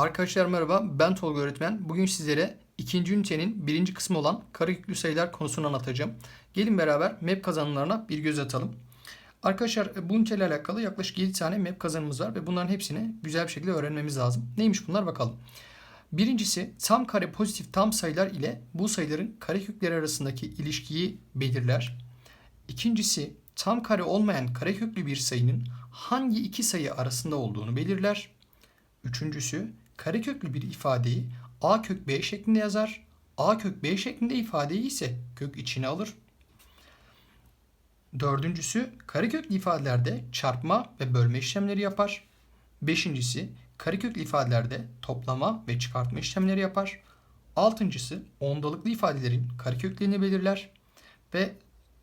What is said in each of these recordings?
Arkadaşlar merhaba ben Tolga öğretmen. Bugün sizlere ikinci ünitenin birinci kısmı olan kareköklü sayılar konusunu anlatacağım. Gelin beraber map kazanımlarına bir göz atalım. Arkadaşlar bu üniteyle alakalı yaklaşık 7 tane map kazanımız var ve bunların hepsini güzel bir şekilde öğrenmemiz lazım. Neymiş bunlar bakalım. Birincisi tam kare pozitif tam sayılar ile bu sayıların karekökleri arasındaki ilişkiyi belirler. İkincisi tam kare olmayan kareköklü bir sayının hangi iki sayı arasında olduğunu belirler. Üçüncüsü kareköklü bir ifadeyi a kök b şeklinde yazar. a kök b şeklinde ifadeyi ise kök içine alır. Dördüncüsü kareköklü ifadelerde çarpma ve bölme işlemleri yapar. Beşincisi kareköklü ifadelerde toplama ve çıkartma işlemleri yapar. Altıncısı ondalıklı ifadelerin kareköklerini belirler. Ve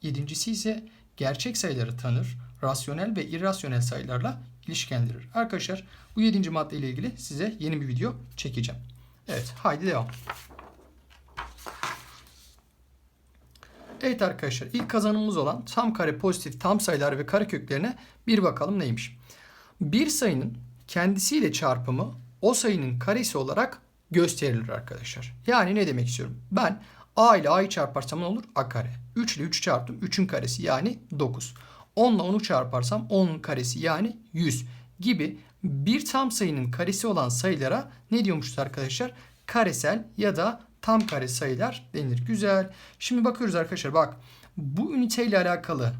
yedincisi ise gerçek sayıları tanır, rasyonel ve irrasyonel sayılarla ilişkilendirir. Arkadaşlar bu 7. madde ile ilgili size yeni bir video çekeceğim. Evet haydi devam. Evet arkadaşlar ilk kazanımımız olan tam kare pozitif tam sayılar ve kareköklerine bir bakalım neymiş. Bir sayının kendisiyle çarpımı o sayının karesi olarak gösterilir arkadaşlar. Yani ne demek istiyorum? Ben a ile a'yı çarparsam ne olur? a kare. 3 ile 3 çarptım 3'ün karesi yani 9. 10 ile 10'u çarparsam 10'un karesi yani 100 gibi bir tam sayının karesi olan sayılara ne diyormuşuz arkadaşlar? Karesel ya da tam kare sayılar denir. Güzel. Şimdi bakıyoruz arkadaşlar bak bu üniteyle alakalı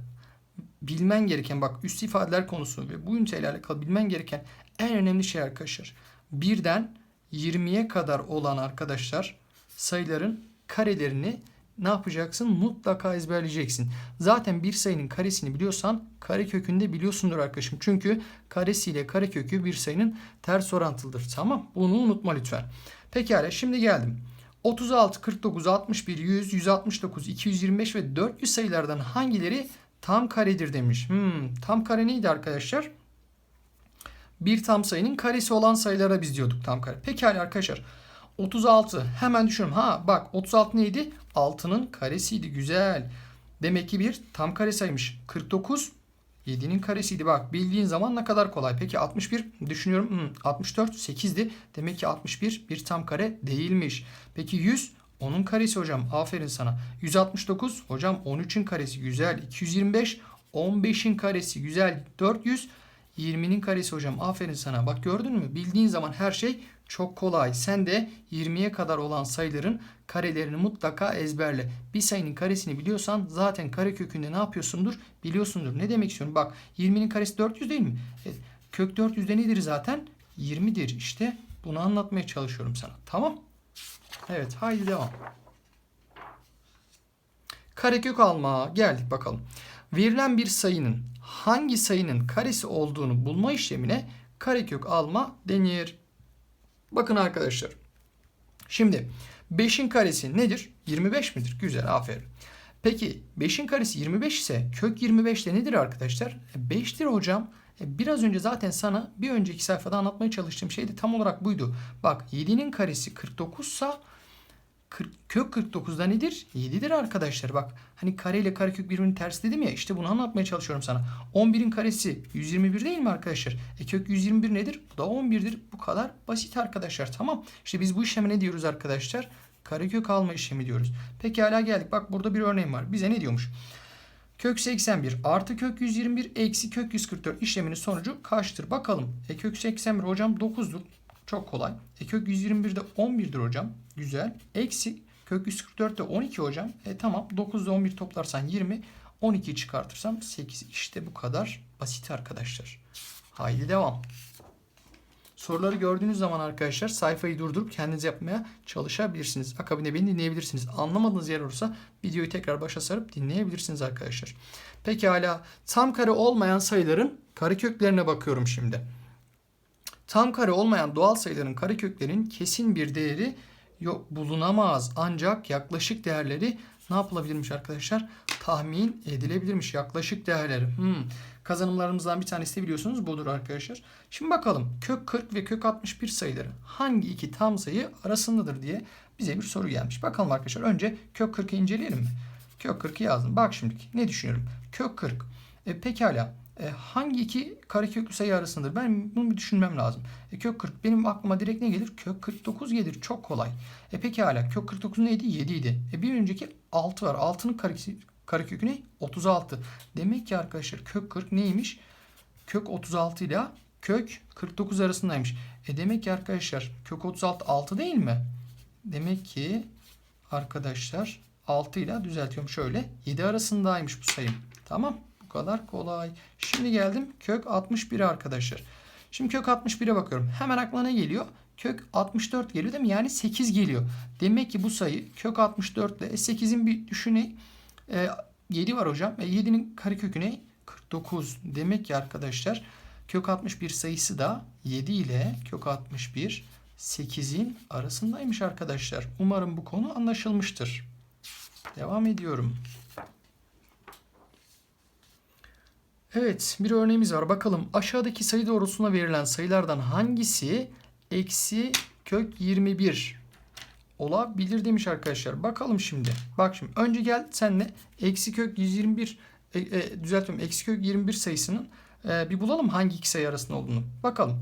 bilmen gereken bak üst ifadeler konusu ve bu üniteyle alakalı bilmen gereken en önemli şey arkadaşlar. Birden 20'ye kadar olan arkadaşlar sayıların karelerini ne yapacaksın? Mutlaka ezberleyeceksin. Zaten bir sayının karesini biliyorsan kare kökünde biliyorsundur arkadaşım. Çünkü karesiyle kare kökü bir sayının ters orantılıdır. Tamam? Bunu unutma lütfen. Pekala şimdi geldim. 36, 49, 61, 100, 169, 225 ve 400 sayılardan hangileri tam karedir demiş. Hmm, tam kare neydi arkadaşlar? Bir tam sayının karesi olan sayılara biz diyorduk tam kare. Pekala arkadaşlar. 36 hemen düşünüyorum. Ha bak 36 neydi? 6'nın karesiydi. Güzel. Demek ki bir tam kare saymış. 49 7'nin karesiydi. Bak bildiğin zaman ne kadar kolay. Peki 61 düşünüyorum. Hmm, 64 8'di. Demek ki 61 bir tam kare değilmiş. Peki 100 onun karesi hocam. Aferin sana. 169 hocam 13'ün karesi. Güzel. 225 15'in karesi. Güzel. 400 20'nin karesi hocam. Aferin sana. Bak gördün mü? Bildiğin zaman her şey çok kolay. Sen de 20'ye kadar olan sayıların karelerini mutlaka ezberle. Bir sayının karesini biliyorsan zaten kare kökünde ne yapıyorsundur? Biliyorsundur. Ne demek istiyorum? Bak 20'nin karesi 400 değil mi? E, kök 400'de nedir zaten? 20'dir. İşte bunu anlatmaya çalışıyorum sana. Tamam? Evet haydi devam. Karekök alma. Geldik bakalım. Verilen bir sayının hangi sayının karesi olduğunu bulma işlemine karekök alma denir. Bakın arkadaşlar. Şimdi 5'in karesi nedir? 25 midir? Güzel aferin. Peki 5'in karesi 25 ise kök 25 de nedir arkadaşlar? 5'tir hocam. E, biraz önce zaten sana bir önceki sayfada anlatmaya çalıştığım şey de tam olarak buydu. Bak 7'nin karesi 49 sa 40, kök 49'da nedir? 7'dir arkadaşlar. Bak hani kare ile karekök birbirinin tersi dedim ya işte bunu anlatmaya çalışıyorum sana. 11'in karesi 121 değil mi arkadaşlar? E kök 121 nedir? Bu da 11'dir. Bu kadar basit arkadaşlar. Tamam. İşte biz bu işleme ne diyoruz arkadaşlar? Karekök alma işlemi diyoruz. Peki hala geldik. Bak burada bir örneğim var. Bize ne diyormuş? Kök 81 artı kök 121 eksi kök 144 işleminin sonucu kaçtır? Bakalım. E kök 81 hocam 9'dur. Çok kolay. E kök 121 de 11'dir hocam. Güzel. Eksi kök 144 de 12 hocam. E tamam 9 ile 11 toplarsan 20. 12 çıkartırsam 8. İşte bu kadar basit arkadaşlar. Haydi devam. Soruları gördüğünüz zaman arkadaşlar sayfayı durdurup kendiniz yapmaya çalışabilirsiniz. Akabinde beni dinleyebilirsiniz. Anlamadığınız yer olursa videoyu tekrar başa sarıp dinleyebilirsiniz arkadaşlar. Peki hala tam kare olmayan sayıların kareköklerine bakıyorum şimdi. Tam kare olmayan doğal sayıların kareköklerinin kesin bir değeri yok bulunamaz. Ancak yaklaşık değerleri ne yapılabilirmiş arkadaşlar? Tahmin edilebilirmiş yaklaşık değerleri. Hmm. Kazanımlarımızdan bir tanesi de biliyorsunuz budur arkadaşlar. Şimdi bakalım kök 40 ve kök 61 sayıları hangi iki tam sayı arasındadır diye bize bir soru gelmiş. Bakalım arkadaşlar önce kök 40'ı inceleyelim mi? Kök 40'ı yazdım. Bak şimdi ne düşünüyorum? Kök 40. E, pekala E, hangi iki kareköklü sayı arasındadır? Ben bunu bir düşünmem lazım. E, kök 40 benim aklıma direkt ne gelir? Kök 49 gelir. Çok kolay. E peki hala kök 49 neydi? 7 idi. E bir önceki 6 var. 6'nın karesi, karekökü ne? 36. Demek ki arkadaşlar kök 40 neymiş? Kök 36 ile kök 49 arasındaymış. E demek ki arkadaşlar kök 36 6 değil mi? Demek ki arkadaşlar 6 ile düzeltiyorum şöyle 7 arasındaymış bu sayım. Tamam bu kadar kolay. Şimdi geldim kök 61 arkadaşlar. Şimdi kök 61'e bakıyorum. Hemen aklıma ne geliyor? Kök 64 geliyor değil mi? Yani 8 geliyor. Demek ki bu sayı kök 64 ile 8'in bir düşüney. E, 7 var hocam. E, 7'nin karekökü ne? 49. Demek ki arkadaşlar kök 61 sayısı da 7 ile kök 61 8'in arasındaymış arkadaşlar. Umarım bu konu anlaşılmıştır. Devam ediyorum. Evet bir örneğimiz var. Bakalım aşağıdaki sayı doğrultusuna verilen sayılardan hangisi eksi kök 21 olabilir demiş arkadaşlar. Bakalım şimdi. Bak şimdi önce gel senle eksi kök 121 e, e, düzeltiyorum. Eksi kök 21 sayısının e, bir bulalım hangi iki sayı arasında olduğunu. Bakalım.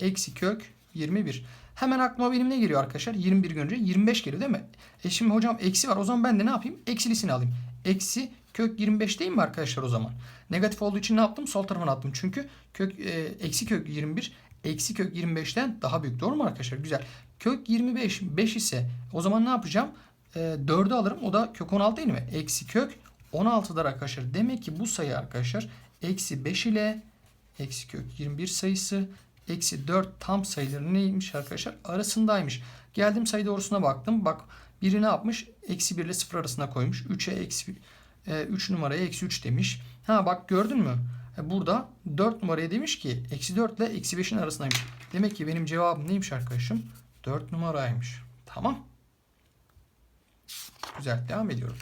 Eksi kök 21. Hemen aklıma benim ne geliyor arkadaşlar? 21 görünce 25 geliyor değil mi? E şimdi hocam eksi var. O zaman ben de ne yapayım? Eksilisini alayım. Eksi kök 25 değil mi arkadaşlar o zaman? Negatif olduğu için ne yaptım? Sol tarafına attım. Çünkü kök e, eksi kök 21 eksi kök 25'ten daha büyük. Doğru mu arkadaşlar? Güzel. Kök 25 5 ise o zaman ne yapacağım? E, 4'ü alırım. O da kök 16 değil mi? Eksi kök 16'dır arkadaşlar. Demek ki bu sayı arkadaşlar eksi 5 ile eksi kök 21 sayısı eksi 4 tam sayıları neymiş arkadaşlar? Arasındaymış. Geldim sayı doğrusuna baktım. Bak biri ne yapmış? Eksi 1 ile 0 arasına koymuş. 3'e eksi 3 numaraya eksi 3 demiş. Ha bak gördün mü? E, burada 4 numaraya demiş ki eksi 4 ile eksi 5'in arasındaymış. Demek ki benim cevabım neymiş arkadaşım? 4 numaraymış. Tamam. Güzel devam ediyorum.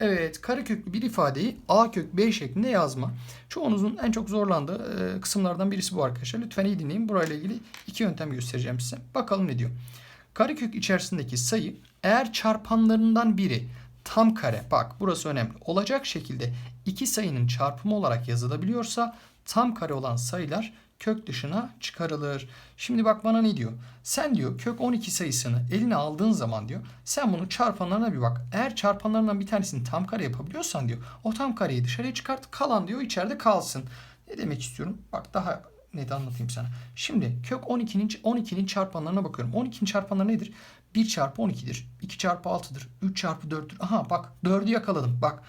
Evet, kareköklü bir ifadeyi a kök b şeklinde yazma. Çoğunuzun en çok zorlandığı e, kısımlardan birisi bu arkadaşlar. Lütfen iyi dinleyin. Burayla ilgili iki yöntem göstereceğim size. Bakalım ne diyor. Karekök içerisindeki sayı eğer çarpanlarından biri tam kare, bak burası önemli, olacak şekilde iki sayının çarpımı olarak yazılabiliyorsa tam kare olan sayılar kök dışına çıkarılır. Şimdi bak bana ne diyor? Sen diyor kök 12 sayısını eline aldığın zaman diyor sen bunu çarpanlarına bir bak. Eğer çarpanlarından bir tanesini tam kare yapabiliyorsan diyor o tam kareyi dışarıya çıkart kalan diyor içeride kalsın. Ne demek istiyorum? Bak daha net anlatayım sana. Şimdi kök 12'nin 12'nin çarpanlarına bakıyorum. 12'nin çarpanları nedir? 1 çarpı 12'dir. 2 çarpı 6'dır. 3 çarpı 4'tür. Aha bak 4'ü yakaladım. Bak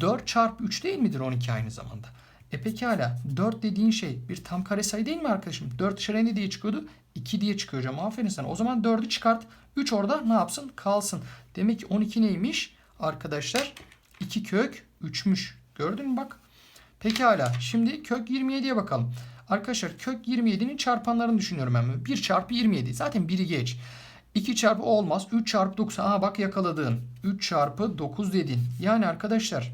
4 çarpı 3 değil midir 12 aynı zamanda? E peki hala 4 dediğin şey bir tam kare sayı değil mi arkadaşım? 4 dışarıya ne diye çıkıyordu? 2 diye çıkıyor hocam. Aferin sana. O zaman 4'ü çıkart. 3 orada ne yapsın? Kalsın. Demek ki 12 neymiş? Arkadaşlar 2 kök 3'müş. Gördün mü bak? Peki hala. Şimdi kök 27'ye bakalım. Arkadaşlar kök 27'nin çarpanlarını düşünüyorum ben. 1 çarpı 27. Zaten 1'i geç. 2 çarpı olmaz. 3 çarpı 9. Aha bak yakaladığın. 3 çarpı 9 dedin. Yani arkadaşlar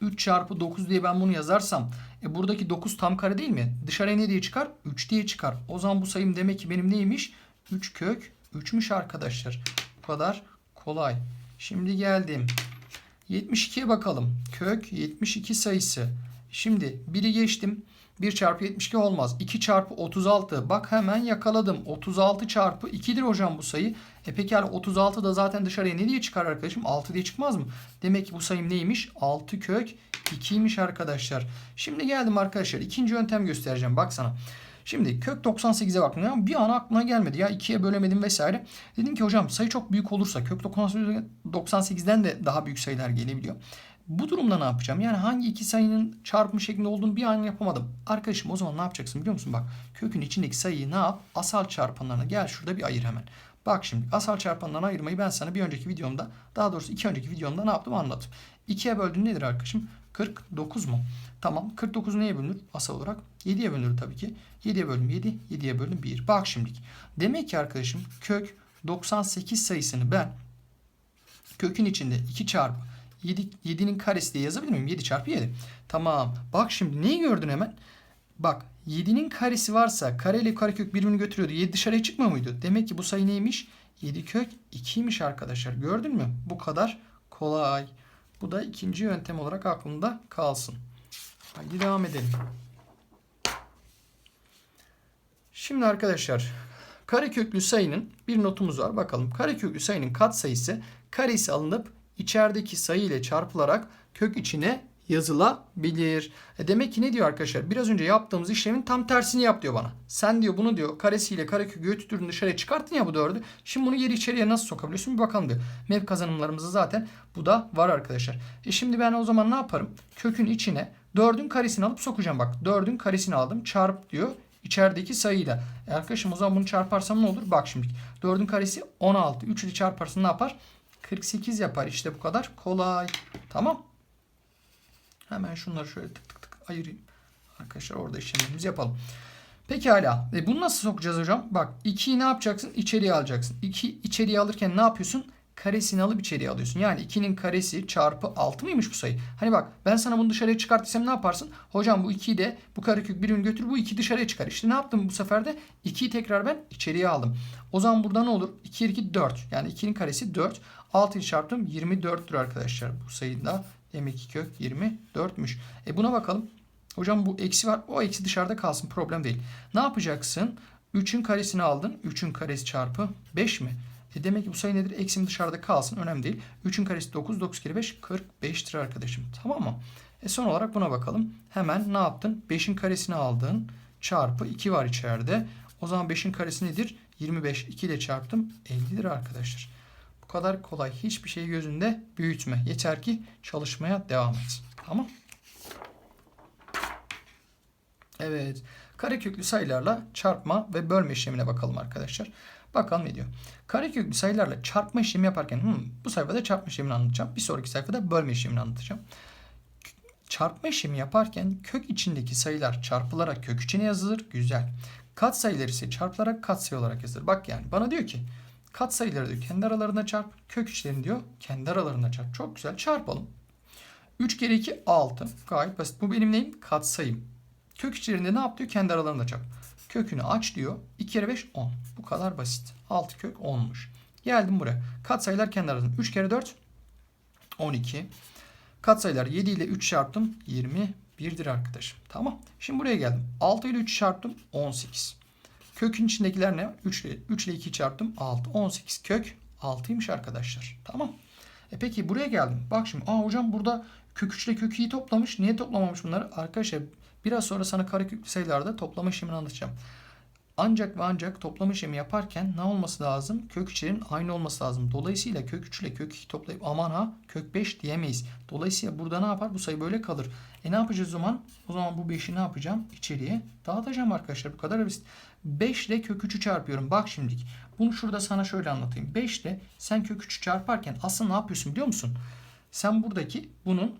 3 çarpı 9 diye ben bunu yazarsam e buradaki 9 tam kare değil mi? Dışarıya ne diye çıkar? 3 diye çıkar. O zaman bu sayım demek ki benim neymiş? 3 kök 3'müş arkadaşlar. Bu kadar kolay. Şimdi geldim. 72'ye bakalım. Kök 72 sayısı. Şimdi 1'i geçtim. 1 çarpı 72 olmaz. 2 çarpı 36. Bak hemen yakaladım. 36 çarpı 2'dir hocam bu sayı. E peki yani 36 da zaten dışarıya ne diye çıkar arkadaşım? 6 diye çıkmaz mı? Demek ki bu sayım neymiş? 6 kök 2'ymiş arkadaşlar. Şimdi geldim arkadaşlar. ikinci yöntem göstereceğim. Bak sana. Şimdi kök 98'e baktım. Ya bir an aklına gelmedi ya ikiye bölemedim vesaire. Dedim ki hocam sayı çok büyük olursa kök 98'den de daha büyük sayılar gelebiliyor. Bu durumda ne yapacağım? Yani hangi iki sayının çarpımı şeklinde olduğunu bir an yapamadım. Arkadaşım o zaman ne yapacaksın biliyor musun? Bak kökün içindeki sayıyı ne yap? Asal çarpanlarına gel şurada bir ayır hemen. Bak şimdi asal çarpanlarına ayırmayı ben sana bir önceki videomda daha doğrusu iki önceki videomda ne yaptım anlattım. 2'ye böldüğün nedir arkadaşım? 49 mu? Tamam 49 neye bölünür? Asal olarak 7'ye bölünür tabii ki. 7'ye bölüm 7, 7'ye bölüm 1. Bak şimdilik. Demek ki arkadaşım kök 98 sayısını ben kökün içinde 2 çarpı 7, 7'nin karesi diye yazabilir miyim? 7 çarpı 7. Tamam. Bak şimdi neyi gördün hemen? Bak 7'nin karesi varsa kare ile karekök birbirini götürüyordu. 7 dışarıya çıkmıyor muydu? Demek ki bu sayı neymiş? 7 kök 2'ymiş arkadaşlar. Gördün mü? Bu kadar kolay. Bu da ikinci yöntem olarak aklında kalsın. Haydi devam edelim. Şimdi arkadaşlar kareköklü sayının bir notumuz var. Bakalım kareköklü sayının katsayısı karesi alınıp içerideki sayı ile çarpılarak kök içine yazılabilir. E demek ki ne diyor arkadaşlar? Biraz önce yaptığımız işlemin tam tersini yap diyor bana. Sen diyor bunu diyor karesiyle karekökü götürdün dışarıya çıkarttın ya bu dördü. Şimdi bunu geri içeriye nasıl sokabiliyorsun bir bakalım diyor. Mev kazanımlarımızda zaten bu da var arkadaşlar. E şimdi ben o zaman ne yaparım? Kökün içine dördün karesini alıp sokacağım bak. Dördün karesini aldım çarp diyor içerideki sayıyla. E arkadaşım o zaman bunu çarparsam ne olur? Bak şimdi 4'ün karesi 16. 3 ile çarparsın ne yapar? 48 yapar. İşte bu kadar kolay. Tamam. Hemen şunları şöyle tık tık tık ayırayım. Arkadaşlar orada işlemlerimizi yapalım. Pekala. E bunu nasıl sokacağız hocam? Bak 2'yi ne yapacaksın? İçeriye alacaksın. 2 içeriye alırken ne yapıyorsun? Karesini alıp içeriye alıyorsun. Yani 2'nin karesi çarpı 6 mıymış bu sayı? Hani bak ben sana bunu dışarıya çıkartırsam ne yaparsın? Hocam bu 2'yi de bu karekök birini götür bu 2 dışarıya çıkar. İşte ne yaptım bu sefer de 2'yi tekrar ben içeriye aldım. O zaman burada ne olur? 2 2 4. Yani 2'nin karesi 4. 6'yı çarptım 24'tür arkadaşlar. Bu sayıda demek ki kök 24'müş. E buna bakalım. Hocam bu eksi var. O eksi dışarıda kalsın. Problem değil. Ne yapacaksın? 3'ün karesini aldın. 3'ün karesi çarpı 5 mi? E demek ki bu sayı nedir? Eksim dışarıda kalsın. Önemli değil. 3'ün karesi 9. 9 kere 5 45'tir arkadaşım. Tamam mı? E son olarak buna bakalım. Hemen ne yaptın? 5'in karesini aldın. Çarpı 2 var içeride. O zaman 5'in karesi nedir? 25. 2 ile çarptım. 50'dir arkadaşlar. Bu kadar kolay. Hiçbir şeyi gözünde büyütme. Yeter ki çalışmaya devam et. Tamam. Evet. Kareköklü sayılarla çarpma ve bölme işlemine bakalım arkadaşlar. Bakalım ne diyor. Kareköklü sayılarla çarpma işlemi yaparken hmm, bu sayfada çarpma işlemini anlatacağım. Bir sonraki sayfada bölme işlemini anlatacağım. Çarpma işlemi yaparken kök içindeki sayılar çarpılarak kök içine yazılır. Güzel. Kat sayıları ise çarpılarak kat sayı olarak yazılır. Bak yani bana diyor ki kat sayıları diyor kendi aralarında çarp. Kök içlerini diyor kendi aralarında çarp. Çok güzel çarpalım. 3 kere 2 6. Gayet basit. Bu benim neyim? Kat sayım. Kök içlerinde ne yap diyor? Kendi aralarında çarp. Kökünü aç diyor. 2 kere 5 10. Bu kadar basit. 6 kök 10'muş. Geldim buraya. Kat sayılar kendi arasında. 3 kere 4 12. Kat sayılar 7 ile 3 çarptım. 21'dir arkadaşım. Tamam. Şimdi buraya geldim. 6 ile 3 çarptım. 18. Kökün içindekiler ne? 3 ile, 3 ile 2 çarptım. 6. 18 kök 6'ymış arkadaşlar. Tamam. E peki buraya geldim. Bak şimdi. Aa hocam burada kök 3 ile kök 2'yi toplamış. Niye toplamamış bunları? Arkadaşlar biraz sonra sana kareköklü sayılarda toplama işlemini anlatacağım. Ancak ve ancak toplama işlemi yaparken ne olması lazım? Kök 3'lerin aynı olması lazım. Dolayısıyla kök 3 ile kök 2 toplayıp aman ha kök 5 diyemeyiz. Dolayısıyla burada ne yapar? Bu sayı böyle kalır. E ne yapacağız o zaman? O zaman bu 5'i ne yapacağım? İçeriye dağıtacağım arkadaşlar. Bu kadar basit. 5 ile kök 3'ü çarpıyorum. Bak şimdilik. Bunu şurada sana şöyle anlatayım. 5 ile sen kök 3'ü çarparken aslında ne yapıyorsun biliyor musun? Sen buradaki bunun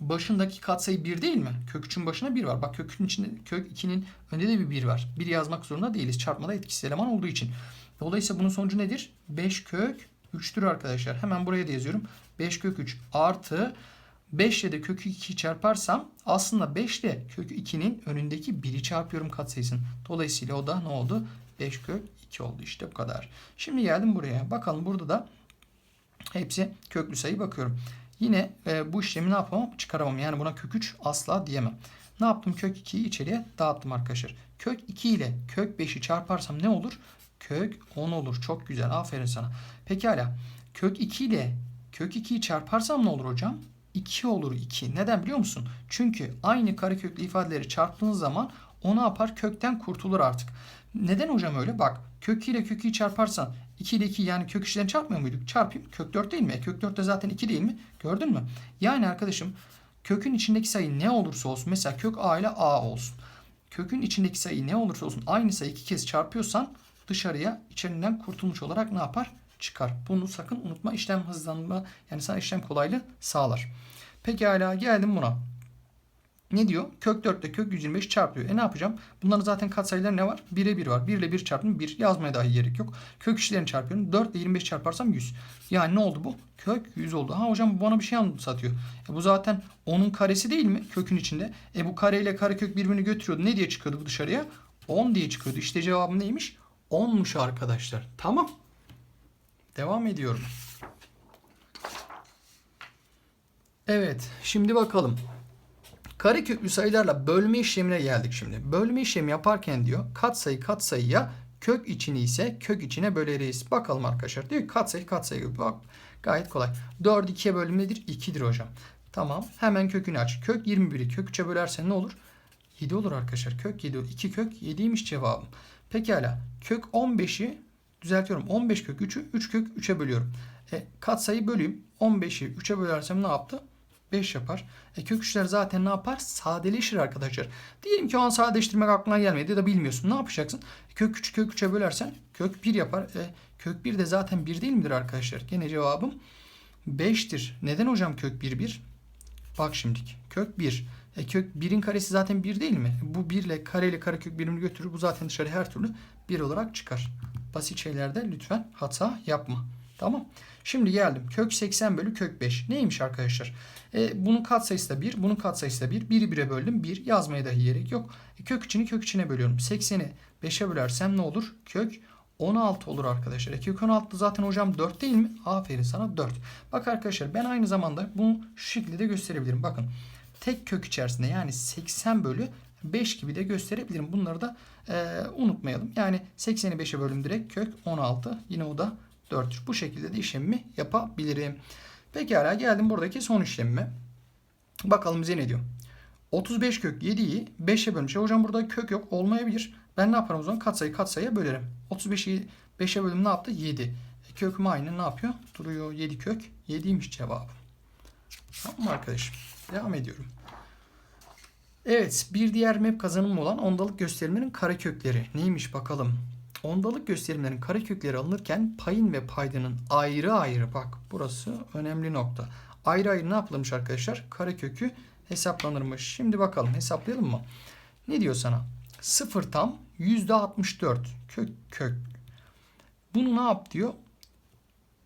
başındaki katsayı 1 değil mi? Kök 3'ün başına 1 var. Bak kökün içinde kök 2'nin önünde de bir 1 var. 1 yazmak zorunda değiliz. Çarpmada etkisiz eleman olduğu için. Dolayısıyla bunun sonucu nedir? 5 kök 3'tür arkadaşlar. Hemen buraya da yazıyorum. 5 kök 3 artı 5 ile de kök 2'yi çarparsam aslında 5 ile kök 2'nin önündeki 1'i çarpıyorum katsayısını. Dolayısıyla o da ne oldu? 5 kök 2 oldu. İşte bu kadar. Şimdi geldim buraya. Bakalım burada da hepsi köklü sayı bakıyorum. Yine e, bu işlemi ne yapamam? Çıkaramam. Yani buna kök 3 asla diyemem. Ne yaptım? Kök 2'yi içeriye dağıttım arkadaşlar. Kök 2 ile kök 5'i çarparsam ne olur? Kök 10 olur. Çok güzel. Aferin sana. Pekala. Kök 2 ile kök 2'yi çarparsam ne olur hocam? 2 olur 2. Neden biliyor musun? Çünkü aynı kareköklü ifadeleri çarptığınız zaman o ne yapar? Kökten kurtulur artık. Neden hocam öyle? Bak kök 2 ile kök 2'yi çarparsan 2 ile 2 yani kök içten çarpmıyor muyduk? Çarpayım. Kök 4 değil mi? E, kök 4 de zaten 2 değil mi? Gördün mü? Yani arkadaşım kökün içindeki sayı ne olursa olsun mesela kök a ile a olsun. Kökün içindeki sayı ne olursa olsun aynı sayı iki kez çarpıyorsan dışarıya içerinden kurtulmuş olarak ne yapar? Çıkar. Bunu sakın unutma. İşlem hızlanma yani sana işlem kolaylığı sağlar. Pekala geldim buna. Ne diyor? Kök 4 ile kök 125 çarpıyor. E ne yapacağım? Bunların zaten katsayıları ne var? 1'e 1 var. 1 ile 1 çarptım 1. Yazmaya dahi gerek yok. Kök işlerini çarpıyorum. 4 ile 25 çarparsam 100. Yani ne oldu bu? Kök 100 oldu. Ha hocam bu bana bir şey anlatıyor. E bu zaten onun karesi değil mi? Kökün içinde. E bu kare ile karekök birbirini götürüyordu. Ne diye çıkıyordu bu dışarıya? 10 diye çıkıyordu. İşte cevabım neymiş? 10'muş arkadaşlar. Tamam. Devam ediyorum. Evet, şimdi bakalım. Kareköklü sayılarla bölme işlemine geldik şimdi. Bölme işlemi yaparken diyor katsayı katsayıya kök içini ise kök içine böleriz. Bakalım arkadaşlar. Diyor katsayı katsayı. Bak gayet kolay. 4 2'ye bölüm nedir? 2'dir hocam. Tamam. Hemen kökünü aç. Kök 21'i kök 3'e bölersen ne olur? 7 olur arkadaşlar. Kök 7 olur. 2 kök 7'ymiş cevabım. Pekala. Kök 15'i düzeltiyorum. 15 kök 3'ü 3 kök 3'e bölüyorum. E, katsayı böleyim. 15'i 3'e bölersem ne yaptı? 5 yapar. E kök 3'ler zaten ne yapar? Sadeleşir arkadaşlar. Diyelim ki o an sadeleştirmek aklına gelmedi ya da bilmiyorsun. Ne yapacaksın? Kök 3 kök 3'e bölersen kök 1 yapar. E, kök 1 de zaten 1 değil midir arkadaşlar? Gene cevabım 5'tir. Neden hocam kök 1 1? Bak şimdiki. Kök 1. E kök 1'in karesi zaten 1 değil mi? Bu 1 ile kare ile karekök birimini götürür. Bu zaten dışarı her türlü 1 olarak çıkar. Basit şeylerde lütfen hata yapma. Tamam. Şimdi geldim. Kök 80 bölü kök 5. Neymiş arkadaşlar? E, bunun katsayısı da 1. Bunun katsayısı da 1. 1'i 1'e böldüm. 1. Yazmaya dahi gerek yok. E, kök içini kök içine bölüyorum. 80'i 5'e bölersem ne olur? Kök 16 olur arkadaşlar. E, kök 16 zaten hocam 4 değil mi? Aferin sana 4. Bak arkadaşlar ben aynı zamanda bunu şu şekilde de gösterebilirim. Bakın tek kök içerisinde yani 80 bölü 5 gibi de gösterebilirim. Bunları da e, unutmayalım. Yani 80'i 5'e bölüm direkt kök 16. Yine o da 4'tür. Bu şekilde de işlemimi yapabilirim. Pekala geldim buradaki son işlemime. Bakalım bize ne diyor. 35 kök 7'yi 5'e bölmüş. E hocam burada kök yok olmayabilir. Ben ne yaparım o zaman? Katsayı katsayıya bölerim. 35'i 5'e bölüm ne yaptı? 7. E köküm aynı ne yapıyor? Duruyor 7 kök. 7'ymiş cevabı. Tamam mı arkadaşım? Devam ediyorum. Evet bir diğer map kazanımı olan ondalık gösterimlerin karekökleri. Neymiş bakalım. Ondalık gösterimlerin karekökleri alınırken payın ve paydanın ayrı ayrı bak burası önemli nokta. Ayrı ayrı ne yapılmış arkadaşlar? Karekökü hesaplanırmış. Şimdi bakalım hesaplayalım mı? Ne diyor sana? 0 tam %64 kök kök. Bunu ne yap diyor?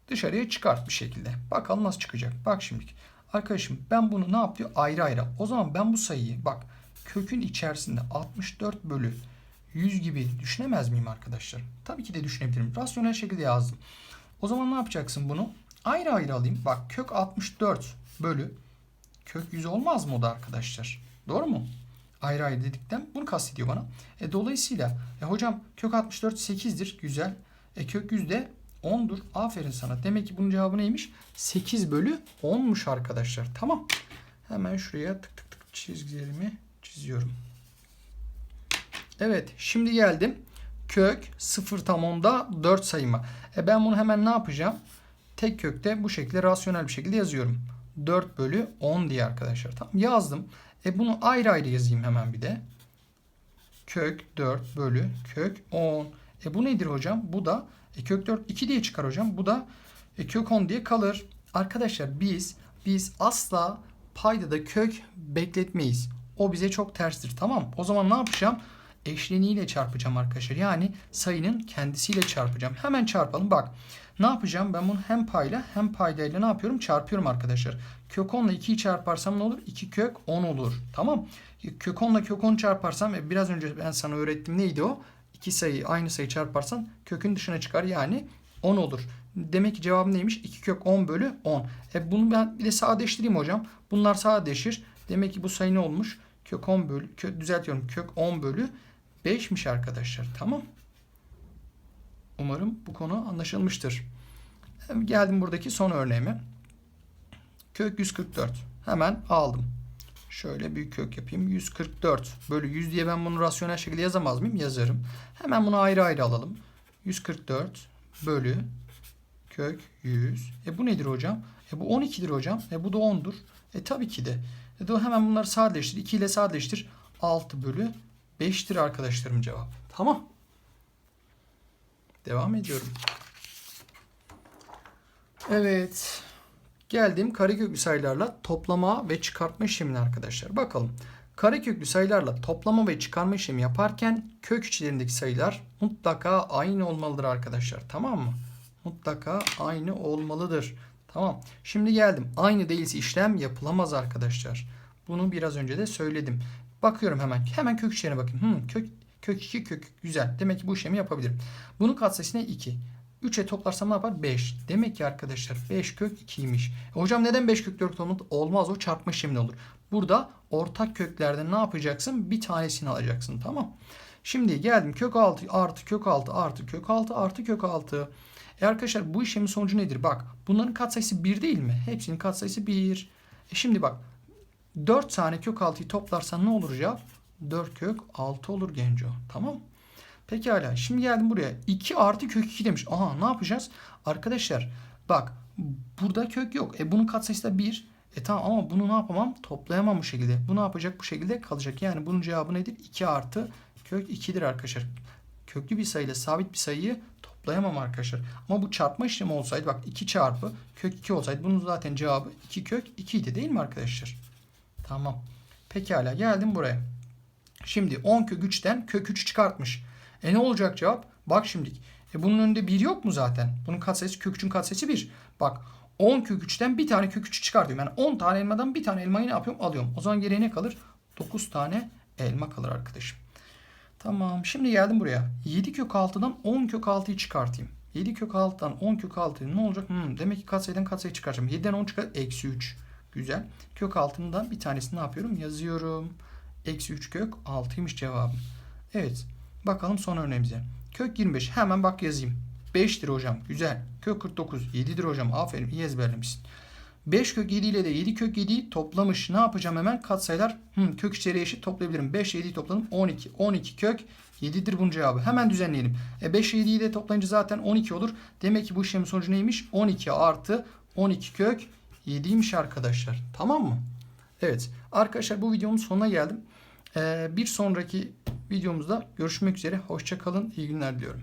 Dışarıya çıkart bir şekilde. Bakalım nasıl çıkacak. Bak şimdi. Arkadaşım ben bunu ne yap diyor? Ayrı ayrı. O zaman ben bu sayıyı bak kökün içerisinde 64 bölü 100 gibi düşünemez miyim arkadaşlar? Tabii ki de düşünebilirim. Rasyonel şekilde yazdım. O zaman ne yapacaksın bunu? Ayrı ayrı alayım. Bak kök 64 bölü kök 100 olmaz mı o da arkadaşlar? Doğru mu? Ayrı ayrı dedikten bunu kastediyor bana. E, dolayısıyla e, hocam kök 64 8'dir. Güzel. E, kök 100 de 10'dur. Aferin sana. Demek ki bunun cevabı neymiş? 8 bölü 10'muş arkadaşlar. Tamam. Hemen şuraya tık tık tık çizgilerimi çiziyorum. Evet. Şimdi geldim. Kök 0 tam 10'da 4 sayıma. E ben bunu hemen ne yapacağım? Tek kökte bu şekilde rasyonel bir şekilde yazıyorum. 4 bölü 10 diye arkadaşlar. Tamam yazdım. E bunu ayrı ayrı yazayım hemen bir de. Kök 4 bölü kök 10. E bu nedir hocam? Bu da e kök 4 2 diye çıkar hocam. Bu da e kök 10 diye kalır. Arkadaşlar biz biz asla payda da kök bekletmeyiz. O bize çok terstir. Tamam. O zaman ne yapacağım? Eşleniğiyle çarpacağım arkadaşlar. Yani sayının kendisiyle çarpacağım. Hemen çarpalım. Bak. Ne yapacağım? Ben bunu hem payla hem paydayla ne yapıyorum? Çarpıyorum arkadaşlar. Kök 10 ile 2'yi çarparsam ne olur? 2 kök 10 olur. Tamam. Kök 10 ile kök 10 çarparsam e, biraz önce ben sana öğrettim neydi o? İki sayı aynı sayı çarparsan kökün dışına çıkar. Yani 10 olur. Demek ki cevabım neymiş? 2 kök 10 bölü 10. E bunu ben bir de sadeleştireyim hocam. Bunlar sadeleşir. Demek ki bu sayı ne olmuş? Kök 10 bölü, kök, düzeltiyorum. Kök 10 bölü 5'miş arkadaşlar. Tamam. Umarım bu konu anlaşılmıştır. Geldim buradaki son örneğime. Kök 144. Hemen aldım. Şöyle büyük kök yapayım. 144 bölü 100 diye ben bunu rasyonel şekilde yazamaz mıyım? Yazarım. Hemen bunu ayrı ayrı alalım. 144 bölü kök 100. E bu nedir hocam? E bu 12'dir hocam. E bu da 10'dur. E tabii ki de. E de hemen bunları sadeleştir. 2 ile sadeleştir. 6 bölü 5'tir arkadaşlarım cevap. Tamam. Devam ediyorum. Evet. Geldim kareköklü sayılarla toplama ve çıkartma işlemine arkadaşlar. Bakalım. Kareköklü sayılarla toplama ve çıkarma işlemi yaparken kök içlerindeki sayılar mutlaka aynı olmalıdır arkadaşlar. Tamam mı? Mutlaka aynı olmalıdır. Tamam. Şimdi geldim. Aynı değilse işlem yapılamaz arkadaşlar. Bunu biraz önce de söyledim. Bakıyorum hemen. Hemen kök içlerine bakayım. Hmm, kök kök 2 kök güzel. Demek ki bu işlemi yapabilirim. Bunun katsayısı ne? 2. 3'e toplarsam ne yapar? 5. Demek ki arkadaşlar 5 kök 2'ymiş. E hocam neden 5 kök 4 olmadı? Olmaz o çarpma işleminde olur. Burada ortak köklerde ne yapacaksın? Bir tanesini alacaksın tamam. Şimdi geldim kök 6 artı kök 6 artı kök 6 artı kök 6. E arkadaşlar bu işlemin sonucu nedir? Bak bunların katsayısı 1 değil mi? Hepsinin katsayısı 1. E şimdi bak 4 tane kök 6'yı toplarsan ne olur cevap? 4 kök 6 olur genco. Tamam. Pekala. Şimdi geldim buraya. 2 artı kök 2 demiş. Aha ne yapacağız? Arkadaşlar bak burada kök yok. E bunun katsayısı da 1. E tamam ama bunu ne yapamam? Toplayamam bu şekilde. Bu ne yapacak? Bu şekilde kalacak. Yani bunun cevabı nedir? 2 artı kök 2'dir arkadaşlar. Köklü bir sayıyla sabit bir sayıyı toplayamam arkadaşlar. Ama bu çarpma işlemi olsaydı bak 2 çarpı kök 2 olsaydı bunun zaten cevabı 2 kök 2 idi değil mi arkadaşlar? Tamam. Pekala geldim buraya. Şimdi 10 kök 3'ten kök 3 çıkartmış. E ne olacak cevap? Bak şimdi. E bunun önünde 1 yok mu zaten? Bunun katsayısı kök 3'ün katsayısı 1. Bak 10 kök 3'ten bir tane kök 3'ü çıkartıyorum. Yani 10 tane elmadan bir tane elmayı ne yapıyorum? Alıyorum. O zaman geriye ne kalır? 9 tane elma kalır arkadaşım. Tamam. Şimdi geldim buraya. 7 kök 6'dan 10 kök 6'yı çıkartayım. 7 kök 6'dan 10 kök 6 ne olacak? Hmm, demek ki katsayıdan katsayı çıkaracağım. 7'den 10 çıkar. Eksi 3. Güzel. Kök 6'dan bir tanesini ne yapıyorum? Yazıyorum. Eksi 3 kök 6'ymış cevabım. Evet. Bakalım son örneğimize. Kök 25. Hemen bak yazayım. 5'tir hocam. Güzel. Kök 49. 7'dir hocam. Aferin. iyi ezberlemişsin. 5 kök 7 ile de 7 kök 7'yi toplamış. Ne yapacağım hemen? Katsayılar hmm, kök içeriye eşit toplayabilirim. 5 7'yi topladım. 12. 12 kök 7'dir bunun cevabı. Hemen düzenleyelim. E 5 7'yi de toplayınca zaten 12 olur. Demek ki bu işlemin sonucu neymiş? 12 artı 12 kök 7'ymiş arkadaşlar. Tamam mı? Evet. Arkadaşlar bu videomun sonuna geldim. Ee, bir sonraki videomuzda görüşmek üzere. Hoşçakalın. İyi günler diliyorum.